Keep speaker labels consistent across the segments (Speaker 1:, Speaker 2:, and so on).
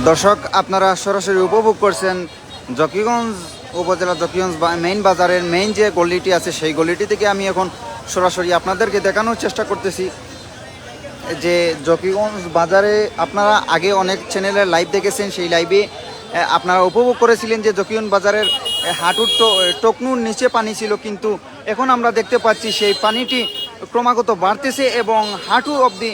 Speaker 1: দর্শক, আপনারা সরাসরি উপভোগ করছেন জকিগঞ্জ উপজেলা জকিগঞ্জ মেইন বাজারের মেইন যে গলিটি আছে, সেই গলিটি থেকে আমি এখন সরাসরি আপনাদেরকে দেখানোর চেষ্টা করতেছি। যে জকিগঞ্জ বাজারে আপনারা আগে অনেক চ্যানেলের লাইভ দেখেছেন, সেই লাইভে আপনারা উপভোগ করেছিলেন যে জকিগঞ্জ বাজারের হাঁটুর টকনুর নিচে পানি ছিল, কিন্তু এখন আমরা দেখতে পাচ্ছি সেই পানিটি ক্রমাগত বাড়তেছে এবং হাঁটু অবধি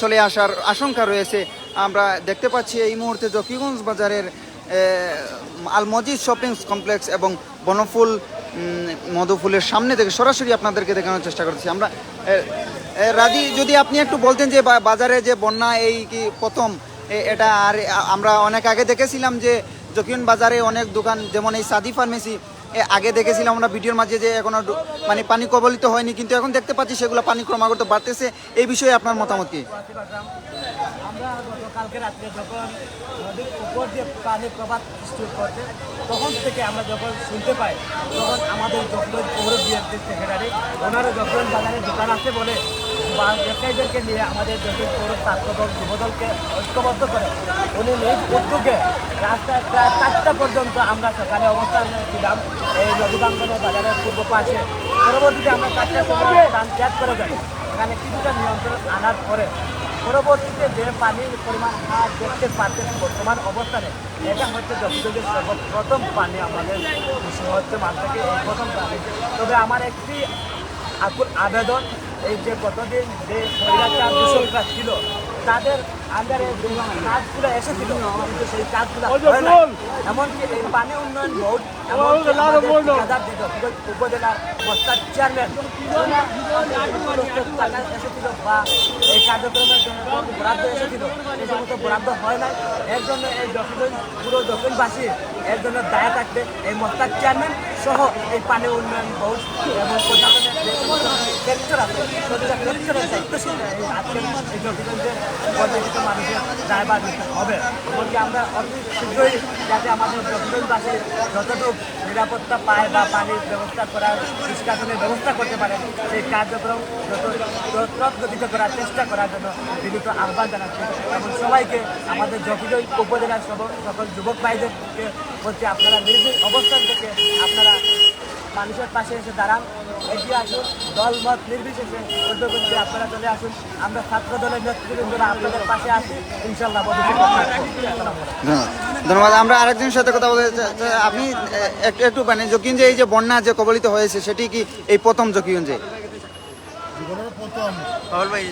Speaker 1: চলে আসার আশঙ্কা রয়েছে। আমরা দেখতে পাচ্ছি এই মুহূর্তে জকিগঞ্জ বাজারের এ, আল মজিদ শপিং কমপ্লেক্স এবং বনফুল মধুফুলের সামনে থেকে সরাসরি আপনাদেরকে দেখানোর চেষ্টা করছি। আমরা রাজি যদি আপনি একটু বলতেন যে বাজারে যে বন্যা এই কি প্রথম এটা আর আমরা অনেক আগে দেখেছিলাম যে জকিউন বাজারে অনেক দোকান যেমন এই সাদি ফার্মেসি আগে দেখেছিলাম আমরা ভিডিওর মাঝে যে এখনও মানে পানি কবলিত হয়নি কিন্তু এখন দেখতে পাচ্ছি সেগুলো পানি ক্রমাগত বাড়তেছে। এই বিষয়ে আপনার মতামত কি?
Speaker 2: গতকালকে রাত্রে যখন নদীর উপর দিয়ে পানি প্রবাদ সৃষ্টি করছে, তখন থেকে আমরা যখন শুনতে পাই, তখন আমাদের যখন পৌর বিএনপির সেক্রেটারি ওনারা যখন বাজারে দোকান আছে বলে ব্যবসায়ীদেরকে নিয়ে আমাদের যখন পৌর ছাত্রদল যুবদলকে ঐক্যবদ্ধ করে, উনি নিজ উদ্যোগে রাস্তায় প্রায় চারটা পর্যন্ত আমরা সকালে অবস্থান ছিলাম এই নদীবাঙ্গনে বাজারের পূর্ব পাশে। পরবর্তীতে আমরা চারটার সময় স্থান ত্যাগ করে যাই। এখানে কিছুটা নিয়ন্ত্রণ আনার পরে পরবর্তীতে যে পানির পরিমাণ আজ দেখতে পাচ্ছেন বর্তমান অবস্থানে, এটা হচ্ছে যতটুকু সর্বপ্রথম পানি আমাদের হচ্ছে মানুষকে প্রথম পানি। তবে আমার একটি আকুল আবেদন, এই যে গতদিন যে মহিলাচার দূষকরা ছিল তাদের আন্ডারে যে কাজগুলো এসেছিল কিন্তু সেই কাজগুলো হয় নাই। এমনকি এই পানি উন্নয়ন বোর্ড এমনকি আমাদের ঠিকাদার দিত উপজেলার বস্তার চেয়ারম্যান টাকা এসেছিল বা এই কার্যক্রমের জন্য কোনো বরাদ্দ এসেছিল এই সমস্ত বরাদ্দ হয় নাই। এর জন্য এই দক্ষিণ পুরো দক্ষিণবাসী এর জন্য দায় থাকবে এই মস্তাক চেয়ারম্যান সহ এই পানি উন্নয়ন বোর্ড এবং প্রশাসনের যে সমস্ত সেক্টর আছে প্রতিটা সেক্টরের দায়িত্বশীল। এই আজকের এই দক্ষিণগঞ্জের পর্যায়িত মানুষের নিতে হবে। এমনকি আমরা অতি শীঘ্রই যাতে আমাদের দক্ষিণবাসী যতটুকু নিরাপত্তা পায় বা পানির ব্যবস্থা করার নিষ্কাশনের ব্যবস্থা করতে পারে, সেই কার্যক্রম যত গতিতে করার চেষ্টা করার জন্য বিনীত আহ্বান জানাচ্ছি। এবং সবাইকে আমাদের জকিগঞ্জ উপজেলার সকল যুবক ভাইদেরকে বলছি আপনারা নির্দিষ্ট অবস্থান থেকে আপনারা মানুষের পাশে এসে দাঁড়ান। এগিয়ে আসুন দল মত নির্বিশেষে উদ্যোগ আপনারা চলে আসুন। আমরা ছাত্র দলের নেতৃবৃন্দরা আপনাদের পাশে আছি। ইনশাল্লাহ।
Speaker 1: ধন্যবাদ। আমরা আরেকজনের সাথে কথা বলতে আপনি একটু একটু মানে জকিগঞ্জে এই যে বন্যা যে কবলিত হয়েছে সেটি কি এই প্রথম জকিগঞ্জে?
Speaker 3: জীবনের প্রথম।
Speaker 1: ভাই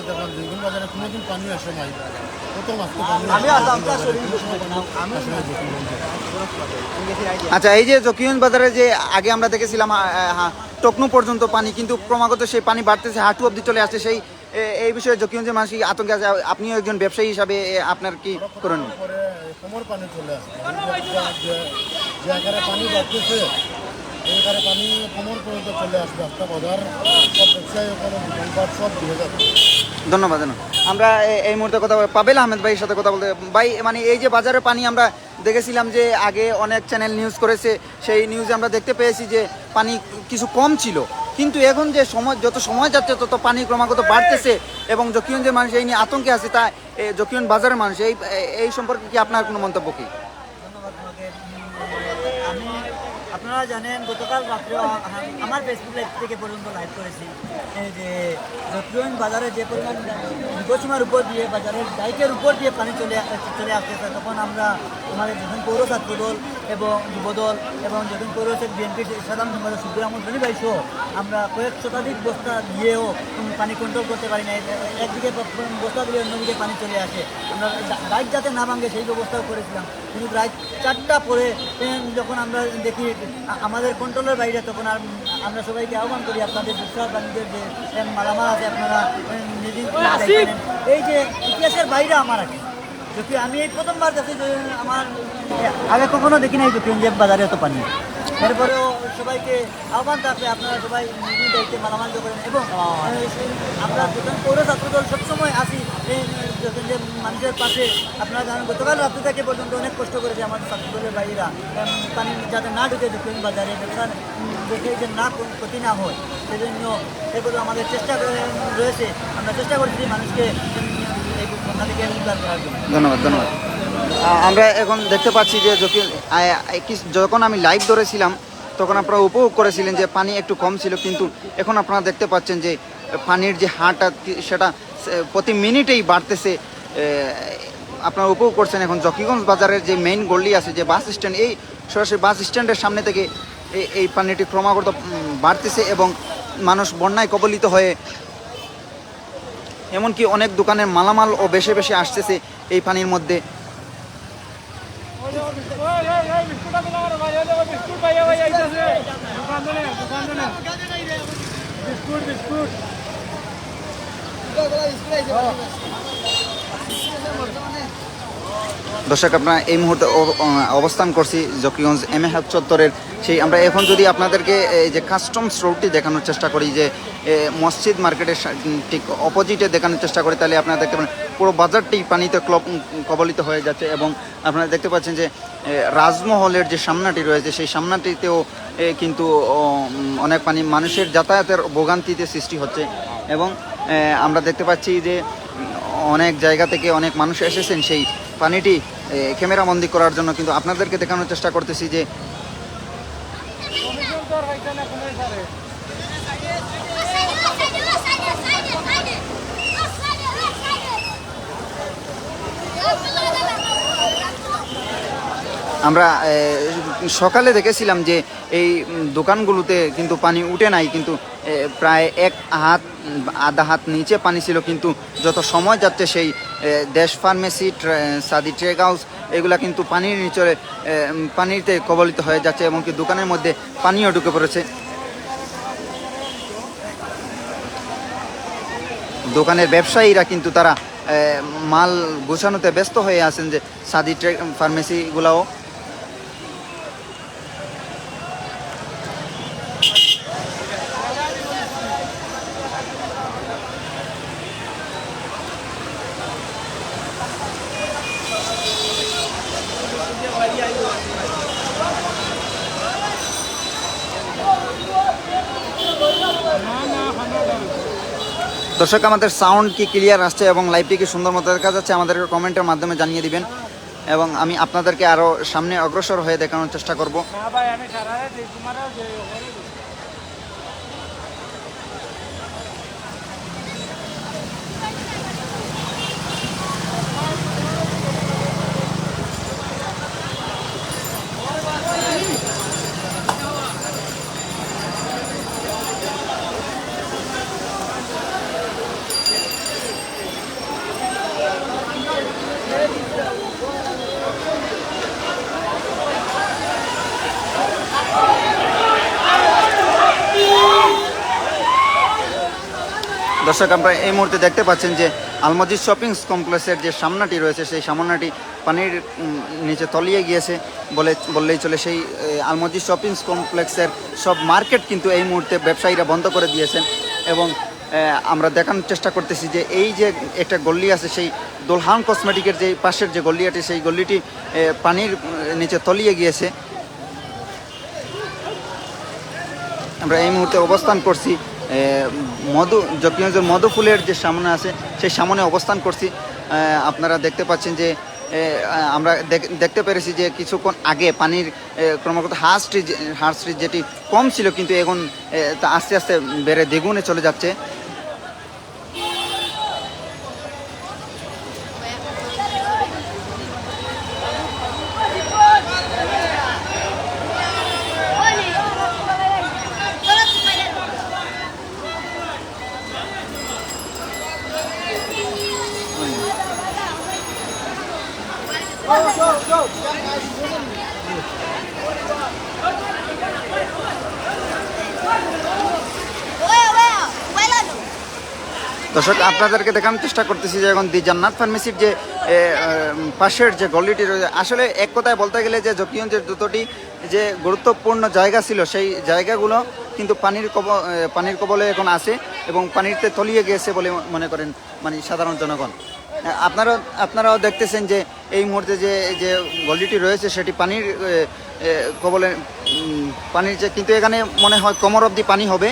Speaker 3: বাজারে কোনোদিন পানি আসে নাই। প্রথম
Speaker 1: আচ্ছা এই যে জকিগঞ্জ বাজারে যে আগে আমরা দেখেছিলাম আ, আ, হা, টকনু পর্যন্ত পানি কিন্তু ক্রমাগত সেই পানি বাড়তেছে হাঁটু অব্দি চলে আসছে। সেই এই বিষয়ে জকিগঞ্জের মানুষ কি আতঙ্কে আছে আপনিও একজন ব্যবসায়ী হিসাবে আপনার কি করুন
Speaker 3: পরে কোমর পানি চলে আসে। যে- যে আকারে পানি বাড়তেছে আকারে পানি পর্যন্ত চলে আসবে, রাস্তা, বাজার, সব সব যাচ্ছে
Speaker 1: ধন্যবাদ আমরা এই মুহূর্তে কথা বল- পাবেল আহমেদ ভাইয়ের সাথে কথা বলতে ভাই মানে এই যে বাজারে পানি আমরা দেখেছিলাম যে আগে অনেক চ্যানেল নিউজ করেছে, সেই নিউজে আমরা দেখতে পেয়েছি যে পানি কিছু কম ছিল। কিন্তু এখন যে সময়, যত সময় যাচ্ছে, তত পানি ক্রমাগত বাড়তেছে এবং জকিয়ঞ্জের মানুষ এই নিয়ে আতঙ্কে আছে। তা জকিয়ঞ্জ বাজারের মানুষ, এই এই সম্পর্কে কি আপনার কোনো মন্তব্য কি
Speaker 2: ধন্যবাদ তোমাকে উম, আমি আপনারা জানেন, গতকাল রাত্রে আমার ফেসবুক লাইভ থেকে পর্যন্ত লাইভ করেছি। যে রত্ন বাজারে যে পরিমাণ বিপসীমার উপর দিয়ে, বাজারের ডাইকের উপর দিয়ে পানি চলে চলে আসতেছে, তখন আমরা আমাদের যখন পৌর ছাত্র দল এবং যুবদল এবং যখন পৌর বিএনপির সাধারণ সম্পাদক সুব্বির আহমদ ধনী ভাই সহ আমরা কয়েক শতাধিক বস্তা দিয়েও পানি কন্ট্রোল করতে পারি না একদিকে বস্তা দিলে অন্যদিকে পানি চলে আসে। আমরা রাইট যাতে না ভাঙে সেই ব্যবস্থাও করেছিলাম। কিন্তু রাত চারটা পরে যখন আমরা দেখি আমাদের কন্ট্রোলের বাইরে তখন আর আমরা সবাইকে আহ্বান করি আপনাদের ব্যবসা বাণিজ্যের যে মালামাল আছে আপনারা। এই যে ইতিহাসের বাইরে আমার আছে। যদি আমি এই প্রথমবার যাচ্ছি আমার আগে কখনো দেখি নাই যে বাজারে এত পানি। এরপরেও সবাইকে আহ্বান থাকবে আপনারা সবাই দায়িত্বে মালামাল করেন এবং আমরা যখন পৌর ছাত্রদল সবসময় আসি এই যে মানুষের পাশে আপনারা জানেন গতকাল রাত্রি থেকে পর্যন্ত অনেক কষ্ট করেছে আমাদের ছাত্রদলের ভাইয়েরা। পানি যাতে না ঢুকে দক্ষিণ বাজারে উম, দেখে যে না কোনো ক্ষতি না হয় সেজন্য এগুলো আমাদের চেষ্টা করে রয়েছে। আমরা চেষ্টা করছি মানুষকে এই আপনাদেরকে উদ্ধার করার জন্য।
Speaker 1: ধন্যবাদ ধন্যবাদ। আমরা এখন দেখতে পাচ্ছি যে যখন আমি লাইভ ধরেছিলাম, তখন আপনারা উপভোগ করেছিলেন যে পানি একটু কম ছিল, কিন্তু এখন আপনারা দেখতে পাচ্ছেন যে পানির যে হারটা কি- সেটা প্রতি মিনিটেই বাড়তেছে। আপনারা উপভোগ করছেন এখন জকিগঞ্জ বাজারের যে মেইন গল্লি আছে, যে বাস স্ট্যান্ড এই সরাসরি বাস স্ট্যান্ডের সামনে থেকে এই- এই পানিটি ক্রমাগত বাড়তেছে এবং মানুষ বন্যায় কবলিত হয়ে, এমনকি অনেক দোকানের মালামাল ও বেশি বেশি আসতেছে এই পানির মধ্যে। দর্শক আপনারা এই মুহূর্তে অব- অবস্থান করছি জকিগঞ্জ এম এ চত্বরের। সেই আমরা এখন যদি আপনাদেরকে এই যে কাস্টমস রোডটি দেখানোর চেষ্টা করি, যে মসজিদ মার্কেটের ঠিক অপোজিটে দেখানোর চেষ্টা করি, তাহলে আপনারা দেখতে পাবেন পুরো বাজারটি পানিতে কবলিত হয়ে যাচ্ছে এবং আপনারা দেখতে পাচ্ছেন যে রাজমহলের যে সামনাটি রয়েছে, সেই সামনাটিতেও কিন্তু অনেক পানি, মানুষের যাতায়াতের ভোগান্তিতে সৃষ্টি হচ্ছে এবং আমরা দেখতে পাচ্ছি যে, অনেক জায়গা থেকে অনেক মানুষ এসেছেন সেই পানিটি ক্যামেরা বন্দি করার জন্য। কিন্তু আপনাদেরকে দেখানোর চেষ্টা করতেছি যে আমরা সকালে দেখেছিলাম যে এই দোকানগুলোতে কিন্তু পানি উঠে নাই কিন্তু প্রায় এক হাত আধা হাত নিচে পানি ছিল কিন্তু যত সময় যাচ্ছে সেই দেশ ফার্মেসি সাদি ট্রেক হাউস এগুলা কিন্তু পানির নিচে এ, উম, পানিতে কবলিত হয়ে যাচ্ছে এবং কি দোকানের মধ্যে পানিও ঢুকে পড়েছে। দোকানের ব্যবসায়ীরা কিন্তু তারা মাল গোছানোতে ব্যস্ত হয়ে আছেন যে সাদি ফার্মেসিগুলাও। দর্শক, আমাদের সাউন্ড কি ক্লিয়ার আসছে এবং লাইভটি কি সুন্দর মতো দেখা যাচ্ছে আমাদেরকে কমেন্টের মাধ্যমে জানিয়ে দিবেন। এবং আমি আপনাদেরকে আরও সামনে অগ্রসর হয়ে দেখানোর চেষ্টা করব। দর্শক আপনারা এই মুহূর্তে দেখতে পাচ্ছেন যে আলমজিদ শপিং কমপ্লেক্সের যে সামনাটি রয়েছে, সেই সামনাটি পানির নিচে তলিয়ে গিয়েছে বলে, বললেই চলে। সেই আলমজিদ শপিং কমপ্লেক্সের সব মার্কেট কিন্তু এই মুহূর্তে ব্যবসায়ীরা বন্ধ করে দিয়েছেন এবং আমরা দেখানোর চেষ্টা করতেছি যে এই যে একটা গল্লি আছে, সেই দোলহান কসমেটিকের যে পাশের যে গল্লিয়াটি সেই গল্লিটি পানির নিচে তলিয়ে গিয়েছে। আমরা এই মুহূর্তে অবস্থান করছি মধু জকিগঞ্জের মধু ফুলের যে সামনে আছে, সেই সামনে অবস্থান করছি। আপনারা দেখতে পাচ্ছেন যে আমরা দেখ- দেখতে পেরেছি যে কিছুক্ষণ আগে পানির ক্রমাগত হার হার্সটি যেটি কম ছিল, কিন্তু এখন তা আস্তে আস্তে বেড়ে দ্বিগুণে চলে যাচ্ছে। দর্শক, আপনাদেরকে দেখানোর চেষ্টা করতেছি যে এখন দি জান্নাত ফার্মেসির যে পাশের যে গলিটি রয়েছে, আসলে এক কথায় বলতে গেলে যে জকিগঞ্জের দুটোটি যে গুরুত্বপূর্ণ জায়গা ছিল, সেই জায়গাগুলো কিন্তু পানির কব পানির কবলে এখন আসে এবং পানিতে তলিয়ে গিয়েছে বলে মনে করেন মানে সাধারণ জনগণ। আপনারা, আপনারাও দেখতেছেন যে এই মুহূর্তে যে যে গলিটি রয়েছে সেটি পানির কবলে পানির যে, কিন্তু এখানে মনে হয় কোমর অবধি পানি হবে।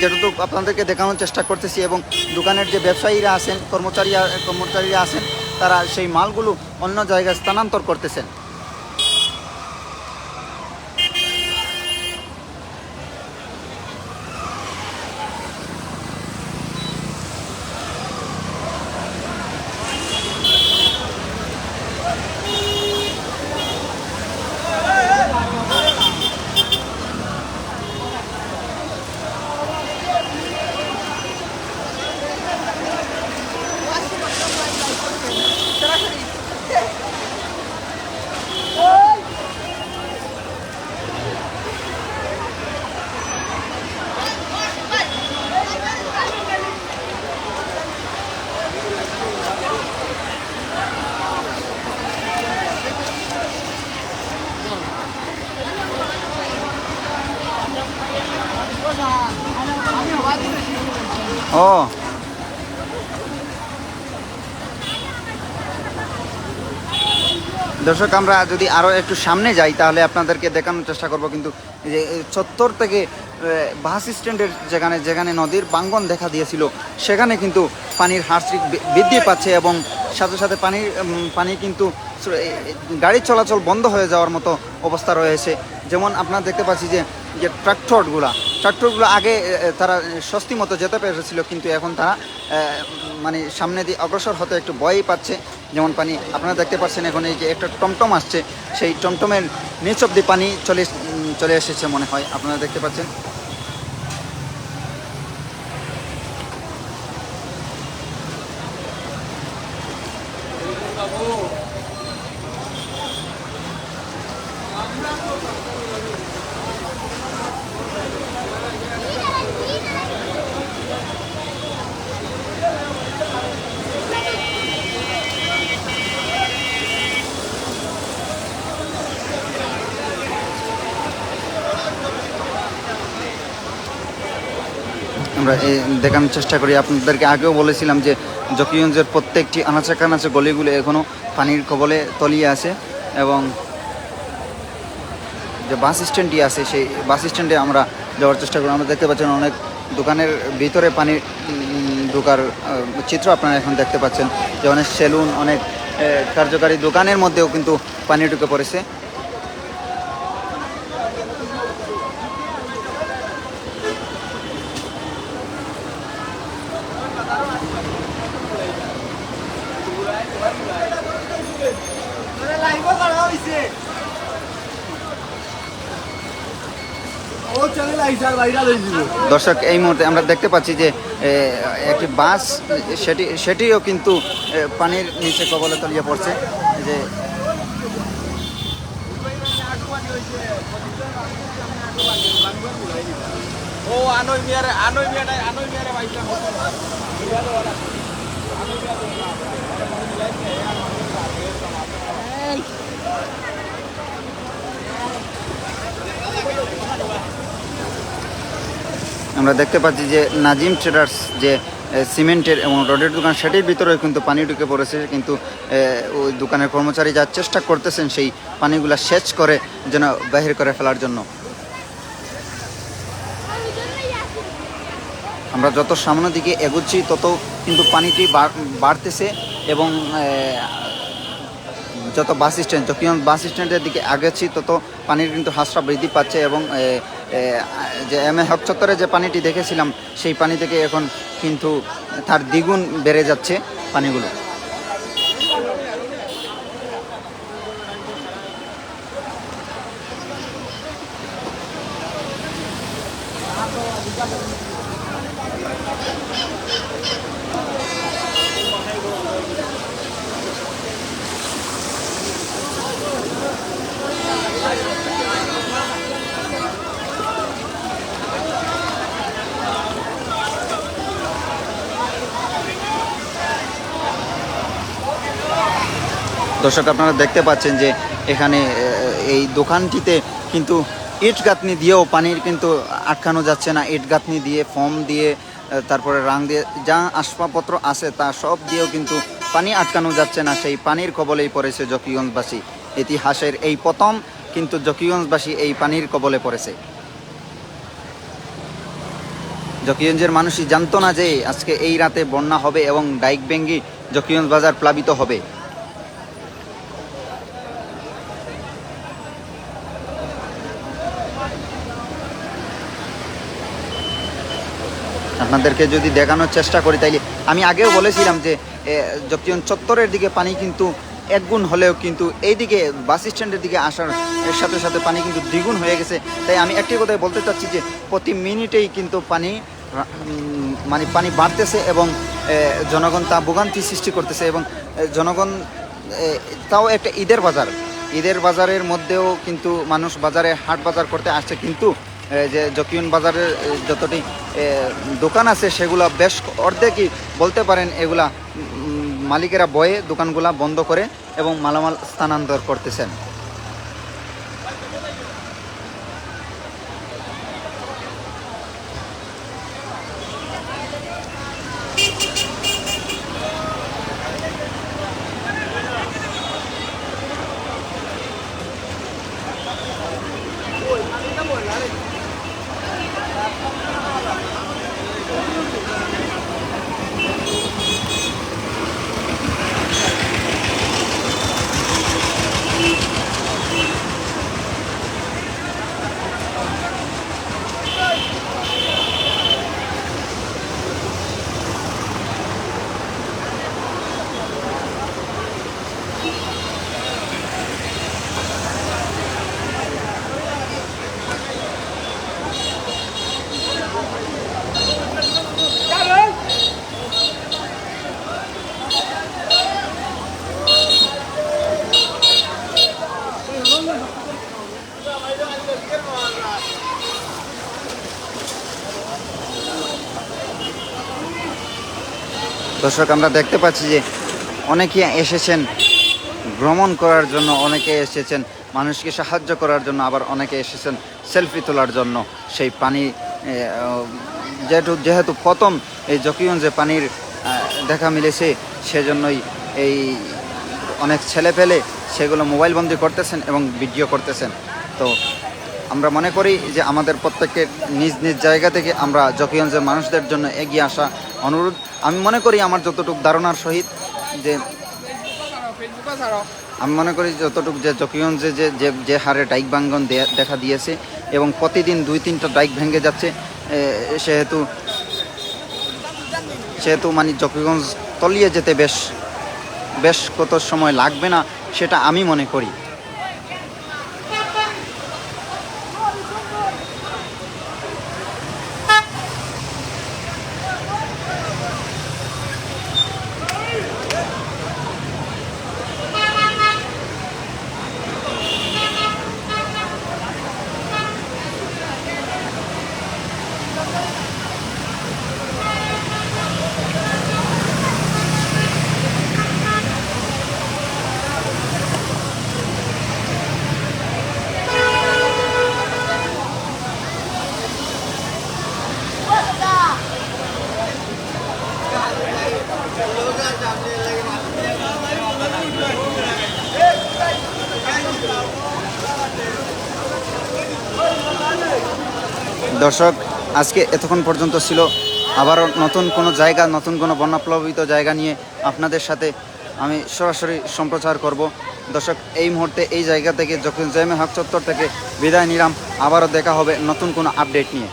Speaker 1: যেটুকু আপনাদেরকে দেখানোর চেষ্টা করতেছি এবং দোকানের যে ব্যবসায়ীরা আছেন কর্মচারী কর্মচারীরা আছেন, তারা সেই মালগুলো অন্য জায়গায় স্থানান্তর করতেছেন ও দর্শক, আমরা যদি আরও একটু সামনে যাই, তাহলে আপনাদেরকে দেখানোর চেষ্টা করব। কিন্তু যে চত্বর থেকে বাস স্ট্যান্ডের যেখানে যেখানে নদীর বাঙ্গন দেখা দিয়েছিল, সেখানে কিন্তু পানির হার্সিক বৃদ্ধি পাচ্ছে এবং সাথে সাথে পানির পানি কিন্তু গাড়ি চলাচল বন্ধ হয়ে যাওয়ার মতো অবস্থা রয়েছে। যেমন আপনারা দেখতে পাচ্ছি যে যে ট্রাক্টরগুলা ট্রাক্টরগুলো আগে তারা স্বস্তি মতো যেতে পেরেছিল, কিন্তু এখন তারা মানে সামনে দিয়ে অগ্রসর হতে একটু ভয়ই পাচ্ছে। যেমন পানি, আপনারা দেখতে পাচ্ছেন এখন এই যে একটা টমটম আসছে, সেই টমটমের নিচ অব্দি পানি চলে চলে এসেছে মনে হয়, আপনারা দেখতে পাচ্ছেন। এ, দেখানোর চেষ্টা করি। আপনাদেরকে আগেও বলেছিলাম যে জকিগঞ্জের প্রত্যেকটি আনাচে কানাচে গলিগুলো এখনও পানির কবলে তলিয়ে আছে এবং যে বাস স্ট্যান্ডটি আছে, সেই বাস স্ট্যান্ডে আমরা যাওয়ার চেষ্টা করি। আমরা দেখতে পাচ্ছেন অনেক দোকানের ভিতরে পানি ঢোকার চিত্র আপনারা এখন দেখতে পাচ্ছেন যে অনেক সেলুন, অনেক কার্যকারী দোকানের মধ্যেও কিন্তু পানি ঢুকে পড়েছে। দর্শক এই মুহূর্তে আমরা দেখতে পাচ্ছি যে এ, একটি বাস সেটি সেটিও কিন্তু এ, পানির নিচে কবলে তলিয়ে পড়ছে। যে
Speaker 4: ও আনই মিয়ারে আনই মিয়ারে আনই মিয়ারে বাইকটা
Speaker 1: আমরা দেখতে পাচ্ছি যে নাজিম ট্রেডার্স যে সিমেন্টের এবং রডের দোকান, সেটির ভিতরেও কিন্তু পানি ঢুকে পড়েছে, কিন্তু ওই দোকানের কর্মচারী যা চেষ্টা করতেছেন, সেই পানিগুলা সেচ করে যেন বাহির করে ফেলার জন্য। আমরা যত সামনের দিকে এগোচ্ছি, তত কিন্তু পানিটি বাড়- বাড়তেছে এবং যত বাস স্ট্যান্ড যখন বাস স্ট্যান্ডের দিকে আগেছি তত পানির কিন্তু হাসরা বৃদ্ধি পাচ্ছে এবং যে এম এ হক চত্বরে যে পানিটি দেখেছিলাম, সেই পানি থেকে এখন কিন্তু তার দ্বিগুণ বেড়ে যাচ্ছে পানিগুলো। দর্শক, আপনারা দেখতে পাচ্ছেন যে এখানে এই দোকানটিতে কিন্তু ইট গাঁথনি দিয়েও পানির কিন্তু আটকানো যাচ্ছে না। ইট গাঁথনি দিয়ে ফর্ম দিয়ে তারপরে রাং দিয়ে যা আসবাবপত্র আছে তা সব দিয়েও কিন্তু পানি আটকানো যাচ্ছে না। সেই পানির কবলেই পড়েছে জকিগঞ্জবাসী। ইতিহাসের এই প্রথম কিন্তু জকিগঞ্জবাসী এই পানির কবলে পড়েছে। জকিগঞ্জের মানুষই জানতো না যে আজকে এই রাতে বন্যা হবে এবং ডাইক ভেঙ্গি জকিগঞ্জ বাজার প্লাবিত হবে। আপনাদেরকে যদি দেখানোর চেষ্টা করি, তাইলে আমি আগেও বলেছিলাম যে জকিগঞ্জ চত্বরের দিকে পানি কিন্তু একগুণ হলেও কিন্তু এইদিকে বাস স্ট্যান্ডের দিকে আসার সাথে সাথে পানি কিন্তু দ্বিগুণ হয়ে গেছে। তাই আমি একটি কথাই বলতে চাচ্ছি যে, প্রতি মিনিটেই কিন্তু পানি মানে পানি বাড়তেছে এবং জনগণ তা ভোগান্তি সৃষ্টি করতেছে এবং জনগণ তাও একটা ঈদের বাজার। ঈদের বাজারের মধ্যেও কিন্তু মানুষ বাজারে হাট বাজার করতে আসছে, কিন্তু যে জকিউন বাজারের যতটি দোকান আছে, সেগুলো বেশ অর্ধেকই বলতে পারেন এগুলা মালিকেরা বয়ে দোকানগুলা বন্ধ করে এবং মালামাল স্থানান্তর করতেছেন। দর্শক, আমরা দেখতে পাচ্ছি যে অনেকে এসেছেন ভ্রমণ করার জন্য, অনেকে এসেছেন মানুষকে সাহায্য করার জন্য, আবার অনেকে এসেছেন সেলফি তোলার জন্য। সেই পানি যেহেতু যেহেতু প্রথম এই জকিগঞ্জে পানির দেখা মিলেছে, সেজন্যই এই অনেক ছেলে পেলে সেগুলো মোবাইল বন্দি করতেছেন এবং ভিডিও করতেছেন। তো আমরা মনে করি যে আমাদের প্রত্যেকের নিজ নিজ জায়গা থেকে আমরা জকিগঞ্জের মানুষদের জন্য এগিয়ে আসা অনুরোধ, আমি মনে করি আমার যতটুকু ধারণার সহিত যে আমি মনে করি যতটুকু যে জকিগঞ্জে যে যে যে হারে ডাইক ভাঙ্গন দেখা দিয়েছে এবং প্রতিদিন দুই তিনটা ডাইক ভেঙে যাচ্ছে সেহেতু সেহেতু মানে জকিগঞ্জ তলিয়ে যেতে বেশ বেশ কত সময় লাগবে না, সেটা আমি মনে করি। দর্শক, আজকে এতক্ষণ পর্যন্ত ছিল আবারও নতুন কোনো জায়গা, নতুন কোনো বন্যাপ্লাবিত জায়গা নিয়ে আপনাদের সাথে আমি সরাসরি সম্প্রচার করব। দর্শক, এই মুহূর্তে এই জায়গা থেকে যখন জয়মে হক চত্বর থেকে বিদায় নিলাম। আবারও দেখা হবে নতুন কোনো আপডেট নিয়ে।